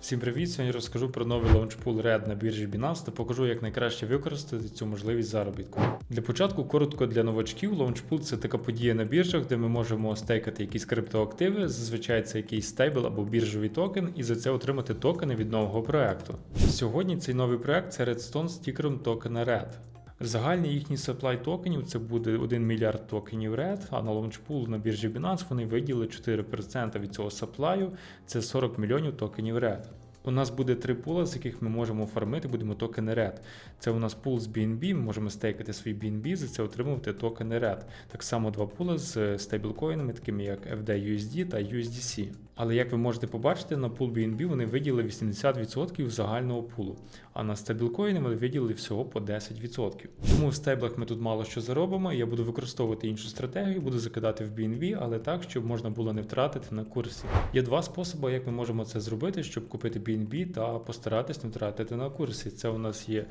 Всім привіт! Сьогодні розкажу про новий лаунчпул Red на біржі Binance та покажу, як найкраще використати цю можливість заробітку. Для початку коротко для новачків. Лаунчпул це така подія на біржах, де ми можемо стейкати якісь криптоактиви. Зазвичай це якийсь стейбл або біржовий токен, і за це отримати токени від нового проекту. Сьогодні цей новий проект це Redstone з тікером токена Red. Загальний їхній supply токенів це буде 1 мільярд токенів RED, а на лаунчпул на біржі Binance вони виділили 4% від цього саплаю, це 40 мільйонів токенів RED. У нас буде три пула, з яких ми можемо фармити, будемо токени RED. Це у нас пул з BNB, ми можемо стейкати свій BNB, за це отримувати токени RED. Так само два пула з стейблкоїнами, такими як FDUSD та USDC. Але як ви можете побачити, на пул BNB вони виділили 80% загального пулу, а на стейблкоїни вони виділили всього по 10%. Тому в стейблах ми тут мало що заробимо, я буду використовувати іншу стратегію, буду закидати в BNB, але так, щоб можна було не втратити на курсі. Є два способи, як ми можемо це зробити, щоб купити BNB та постаратись не втратити на курсі. Це у нас є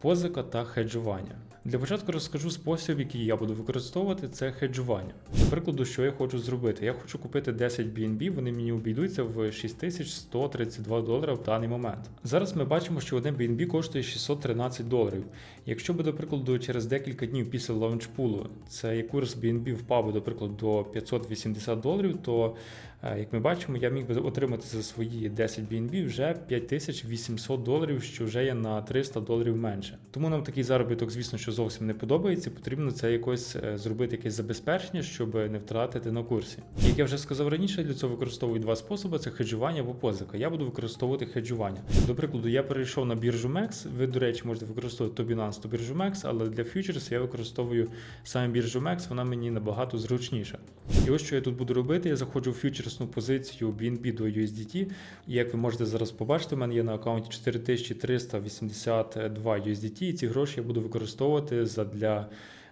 позика та хеджування. Для початку розкажу спосіб, який я буду використовувати, це хеджування. До прикладу, що я хочу зробити? Я хочу купити 10 BNB, вони мені обійдуться в 6132 долари в даний момент. Зараз ми бачимо, що один BNB коштує 613 доларів. Якщо би, до прикладу, через декілька днів після лаунчпулу цей курс BNB впав би, до прикладу, до 580 доларів, то як ми бачимо, я міг би отримати за свої 10 BNB вже 5800 доларів, що вже є на 300 доларів менше. Тому нам такий заробіток, звісно, що зовсім не подобається. Потрібно це якось е, зробити якесь забезпечення, щоб не втратити на курсі. Як я вже сказав раніше, для цього використовую два способи: це хеджування або позика. Я буду використовувати хеджування. До прикладу, я перейшов на біржу MEX. Ви, до речі, можете використовувати то Binance, то біржу MEX, але для фьючерс я використовую саме біржу MEX, вона мені набагато зручніша. І ось що я тут буду робити. Я заходжу в фьючерсну позицію BNB до USDT. І як ви можете зараз побачити, в мене є на аккаунті 4382 USDT, і ці гроші я буду використовувати для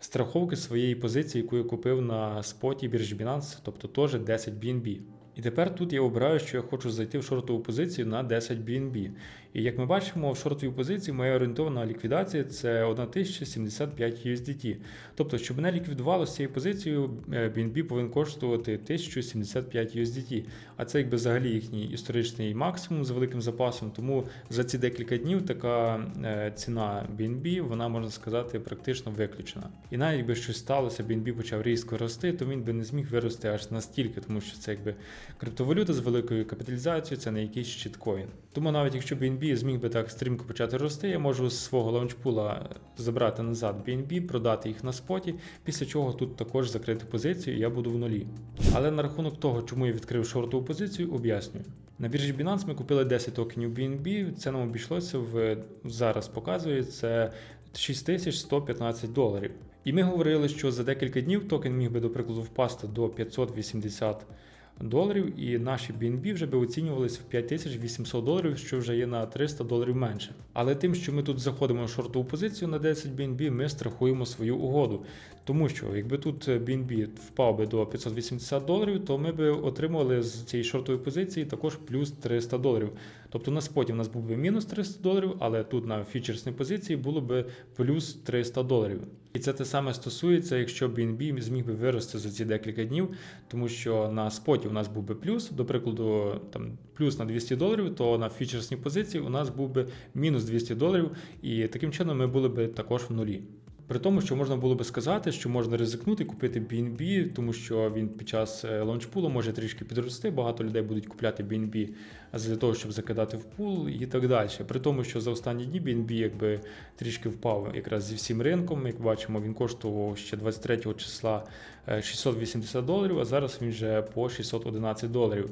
страховки своєї позиції, яку я купив на споті біржі Binance, тобто теж 10 BNB. І тепер тут я обираю, що я хочу зайти в шортову позицію на 10 BNB. І як ми бачимо, в шортовій позиції моя орієнтована ліквідація це 1075 USDT. Тобто, щоб мене ліквідувало з цією позицією, BNB повинен коштувати 1075 USDT. А це якби взагалі їхній історичний максимум з великим запасом. Тому за ці декілька днів така е, ціна BNB, вона можна сказати, практично виключена. І навіть якби щось сталося, BNB почав різко рости, то він би не зміг вирости аж настільки, тому що це якби криптовалюта з великою капіталізацією, це не якийсь щиткоін. Тому навіть якщо BNB зміг би так стрімко почати рости, я можу з свого лаунчпула забрати назад BNB, продати їх на споті, після чого тут також закрити позицію, і я буду в нулі. Але на рахунок того, чому я відкрив шортову позицію, об'яснюю. На біржі Binance ми купили 10 токенів BNB, це нам обійшлося в зараз показує це 6115 доларів. І ми говорили, що за декілька днів токен міг би, до прикладу, впасти до 580 доларів, і наші BNB вже би оцінювалися в 5800 доларів, що вже є на 300 доларів менше. Але тим, що ми тут заходимо в шортову позицію на 10 BNB, ми страхуємо свою угоду. Тому що якби тут BNB впав би до 580 доларів, то ми би отримували з цієї шортової позиції також плюс 300 доларів. Тобто на споті у нас був би мінус 300 доларів, але тут на фьючерсній позиції було би плюс 300 доларів. І це те саме стосується, якщо BNB зміг би вирости за ці декілька днів, тому що на споті у нас був би плюс, до прикладу, там плюс на 200 доларів, то на фьючерсній позиції у нас був би мінус 200 доларів, і таким чином ми були би також в нулі. При тому, що можна було би сказати, що можна ризикнути купити BNB, тому що він під час лаунчпулу може трішки підрости. Багато людей будуть купляти BNB для того, щоб закидати в пул і так далі. При тому, що за останні дні BNB якби трішки впав якраз зі всім ринком. Як бачимо, він коштував ще 23 числа 680 доларів, а зараз він вже по 611 доларів.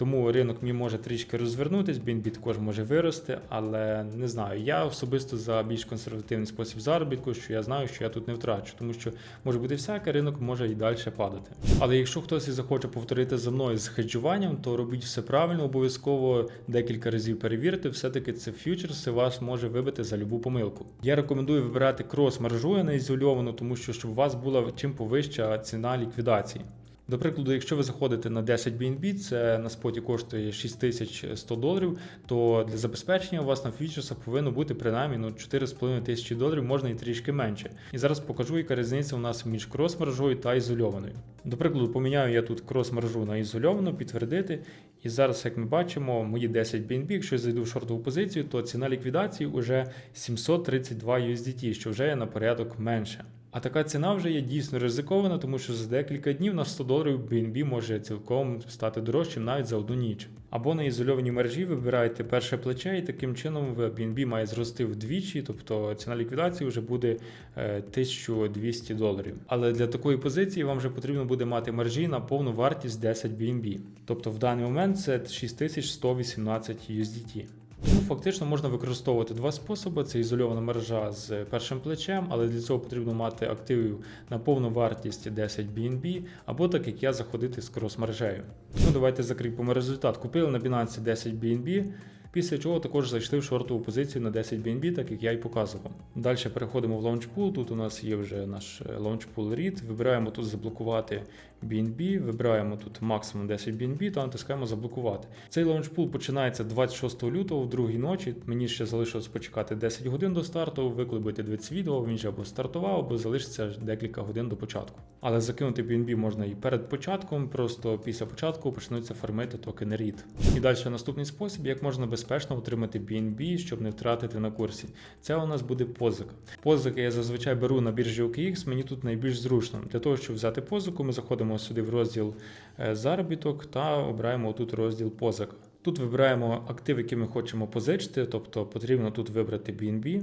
Тому ринок мені може трішки розвернутись, BNB також може вирости, але не знаю. Я особисто за більш консервативний спосіб заробітку, що я знаю, що я тут не втрачу, тому що може бути всяке, ринок може і далі падати. Але якщо хтось і захоче повторити за мною з хеджуванням, то робіть все правильно, обов'язково декілька разів перевірте. Все-таки це фьючерси вас може вибити за любу помилку. Я рекомендую вибирати крос-маржу, а не ізольовану, тому що щоб у вас була чим повища ціна ліквідації. До прикладу, якщо ви заходите на 10 BNB, це на споті коштує 6100 доларів, то для забезпечення у вас на фьючерсах повинно бути принаймні ну, 4,5 тисячі доларів, можна і трішки менше. І зараз покажу, яка різниця у нас між крос-мережою та ізольованою. До прикладу, поміняю я тут крос-мережу на ізольовану, підтвердити. І зараз, як ми бачимо, мої 10 BNB, якщо я зайду в шортову позицію, то ціна ліквідації вже 732 USDT, що вже є на порядок менше. А така ціна вже є дійсно ризикована, тому що за декілька днів на 100 доларів BNB може цілком стати дорожчим навіть за одну ніч. Або на ізольованій мережі вибираєте перше плече, і таким чином BNB має зрости вдвічі, тобто ціна ліквідації вже буде е, 1200 доларів. Але для такої позиції вам вже потрібно буде мати мережі на повну вартість 10 BNB. Тобто в даний момент це 6118 USDT. Тому фактично можна використовувати два способи: це ізольована мережа з першим плечем, але для цього потрібно мати активів на повну вартість 10 BNB, або так як я заходити з крос-мережею. Ну давайте закріпимо результат. Купили на Binance 10 BNB. Після чого також зайшли в шортову позицію на 10 BNB, так як я і показував. Далі переходимо в Launchpool. Тут у нас є вже наш Launchpool Read. Вибираємо тут заблокувати BNB, вибираємо тут максимум 10 BNB та натискаємо заблокувати. Цей Launchpool починається 26 лютого в другій ночі. Мені ще залишилось почекати 10 годин до старту, викликати 20 відео, він же або стартував, або залишиться декілька годин до початку. Але закинути BNB можна і перед початком, просто після початку почнуться фармити токени REIT. І далі наступний спосіб, як можна безпечно отримати BNB, щоб не втратити на курсі. Це у нас буде позика. Позики я зазвичай беру на біржі OKX, мені тут найбільш зручно. Для того, щоб взяти позику, ми заходимо сюди в розділ е, заробіток та обираємо тут розділ позика. Тут вибираємо актив, який ми хочемо позичити, тобто потрібно тут вибрати BNB.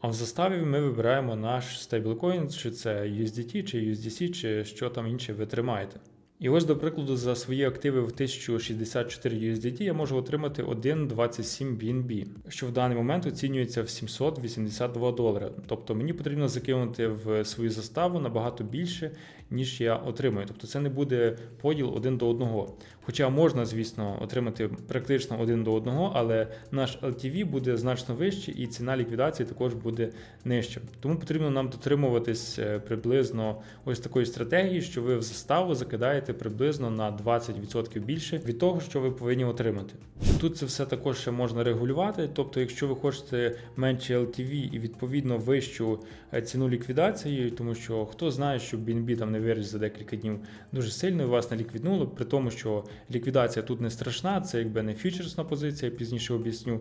А в заставі ми вибираємо наш стейблкоін, чи це USDT, чи USDC, чи що там інше ви тримаєте. І ось, до прикладу, за свої активи в 1064 USDT я можу отримати 1,27 BNB, що в даний момент оцінюється в 782 долари. Тобто мені потрібно закинути в свою заставу набагато більше, ніж я отримую. Тобто це не буде поділ один до одного. Хоча можна, звісно, отримати практично один до одного, але наш LTV буде значно вищий і ціна ліквідації також буде нижча. Тому потрібно нам дотримуватись е, приблизно ось такої стратегії, що ви в заставу закидаєте приблизно на 20% більше від того, що ви повинні отримати. Тут це все також ще можна регулювати. Тобто, якщо ви хочете менше LTV і відповідно вищу е, ціну ліквідації, тому що хто знає, що BNB там не виріс за декілька днів дуже сильно і вас не ліквіднуло, при тому, що ліквідація тут не страшна, це якби не фьючерсна позиція, я пізніше об'ясню.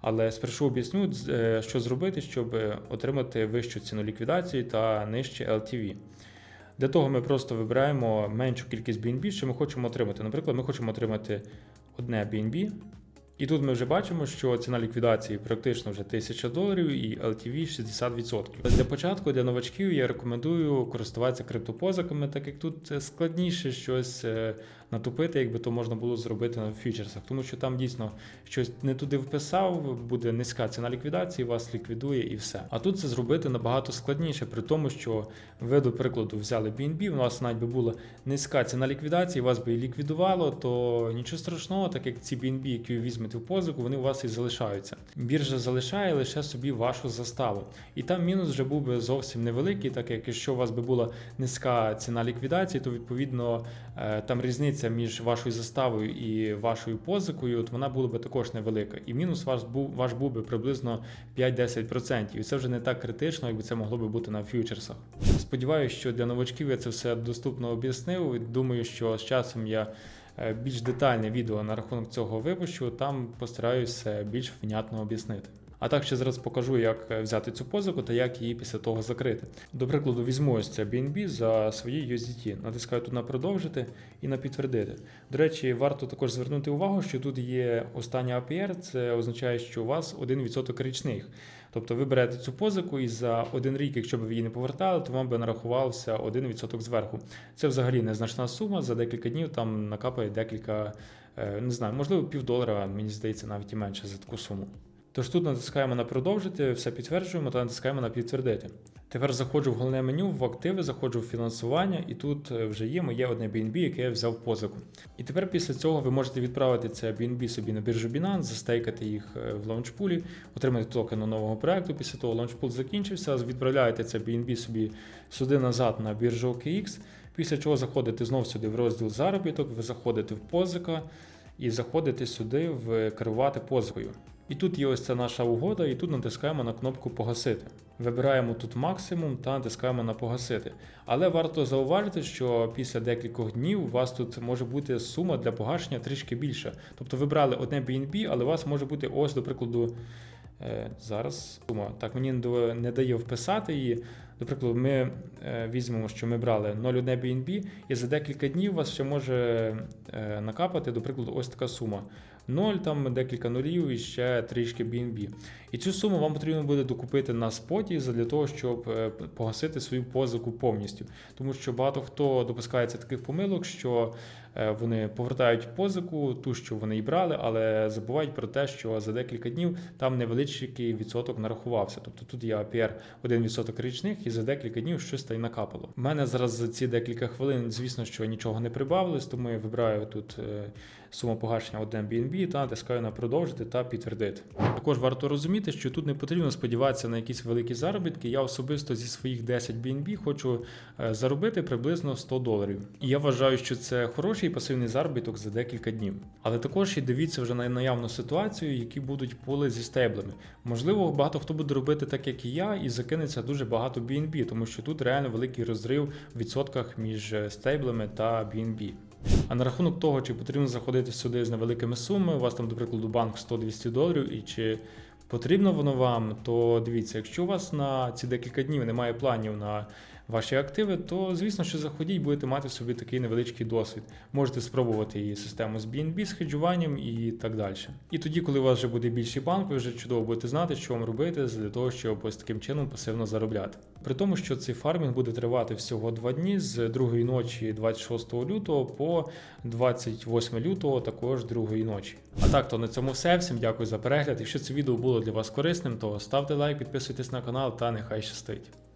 Але спершу об'ясню, е, що зробити, щоб отримати вищу ціну ліквідації та нижче LTV. Для того ми просто вибираємо меншу кількість BNB, що ми хочемо отримати. Наприклад, ми хочемо отримати одне BNB. І тут ми вже бачимо, що ціна ліквідації практично вже 1000 доларів і LTV 60%. Для початку для новачків я рекомендую користуватися криптопозиками, так як тут складніше щось е, натупити, якби то можна було зробити на фьючерсах, тому що там дійсно щось не туди вписав, буде низька ціна ліквідації, вас ліквідує і все. А тут це зробити набагато складніше, при тому, що ви, до прикладу, взяли BNB, у вас навіть би була низька ціна ліквідації, вас би і ліквідувало, то нічого страшного, так як ці BNB, які ви візьмете в позику, вони у вас і залишаються. Біржа залишає лише собі вашу заставу. І там мінус вже був би зовсім невеликий, так як якщо у вас би була низька ціна ліквідації, то відповідно е, там різниця між вашою заставою і вашою позикою, от вона була би також невелика. І мінус ваш був ваш був би приблизно 5-10%. І це вже не так критично, якби це могло би бути на фьючерсах. Сподіваюся, що для новачків я це все доступно об'яснив. Думаю, що з часом я. е, Більш детальне відео на рахунок цього випущу, там постараюся більш внятно об'яснити. А так ще зараз покажу, як е, взяти цю позику та як її після того закрити. До прикладу, візьму ось це BNB за свої USDT. Натискаю тут на продовжити і на підтвердити. До речі, варто також звернути увагу, що тут є остання APR, це означає, що у вас 1% річних. Тобто ви берете цю позику і за один рік, якщо б ви її не повертали, то вам би нарахувався 1% зверху. Це взагалі незначна сума. За декілька днів там накапає декілька, е, не знаю, можливо, півдолара, мені здається, навіть і менше за таку суму. Тож тут натискаємо на продовжити, все підтверджуємо та натискаємо на підтвердити. Тепер заходжу в головне меню, в активи, заходжу в фінансування, і тут е, вже є моє одне BNB, яке я взяв позику. І тепер після цього ви можете відправити це BNB собі на біржу Binance, застейкати їх е, в лаунчпулі, отримати токени нового проекту. Після того лаунчпул закінчився, відправляєте це BNB собі сюди назад на біржу OKX. Після чого заходите знов сюди в розділ заробіток, ви заходите в позика і заходите сюди в керувати позикою. І тут є ось ця наша угода, і тут натискаємо на кнопку погасити. Вибираємо тут максимум та натискаємо на погасити. Але варто зауважити, що після декількох днів у вас тут може бути сума для погашення трішки більша. Тобто ви брали одне BNB, але у вас може бути ось, до прикладу, е, зараз сума. Так, мені не дає вписати її. До прикладу, ми е, візьмемо, що ми брали 0,1 BNB, і за декілька днів у вас ще може е, накапати, до прикладу, ось така сума. 0, там декілька нулів і ще трішки BNB. І цю суму вам потрібно буде докупити на споті для того, щоб е, погасити свою позику повністю. Тому що багато хто допускається таких помилок, що е, вони повертають позику, ту, що вони і брали, але забувають про те, що за декілька днів там невеличкий відсоток нарахувався. Тобто тут є APR 1% річних, і за декілька днів щось та й накапало. У мене зараз за ці декілька хвилин, звісно, що нічого не прибавилось, тому я вибираю тут суму погашення 1 BNB та натискаю на продовжити та підтвердити. Також варто розуміти, що тут не потрібно сподіватися на якісь великі заробітки. Я особисто зі своїх 10 BNB хочу е, заробити приблизно 100 доларів. І я вважаю, що це хороший пасивний заробіток за декілька днів. Але також і дивіться вже на наявну ситуацію, які будуть поли зі стейблами. Можливо, багато хто буде робити так, як і я, і закинеться дуже багато BNB, тому що тут реально великий розрив в відсотках між е, стейблами та BNB. А на рахунок того, чи потрібно заходити сюди з невеликими сумами, у вас там, до прикладу, банк 100-200 доларів, і чи потрібно воно вам, то дивіться, якщо у вас на ці декілька днів немає планів на ваші активи, то звісно, що заходіть, будете мати собі такий невеличкий досвід. Можете спробувати і систему з BNB, з хеджуванням і так далі. І тоді, коли у вас вже буде більший банк, ви вже чудово будете знати, що вам робити для того, щоб ось таким чином пасивно заробляти. При тому, що цей фармінг буде тривати всього два дні з другої ночі 26 лютого по 28 лютого, також другої ночі. А так, то на цьому все. Всім дякую за перегляд. Якщо це відео було для вас корисним, то ставте лайк, підписуйтесь на канал та нехай щастить.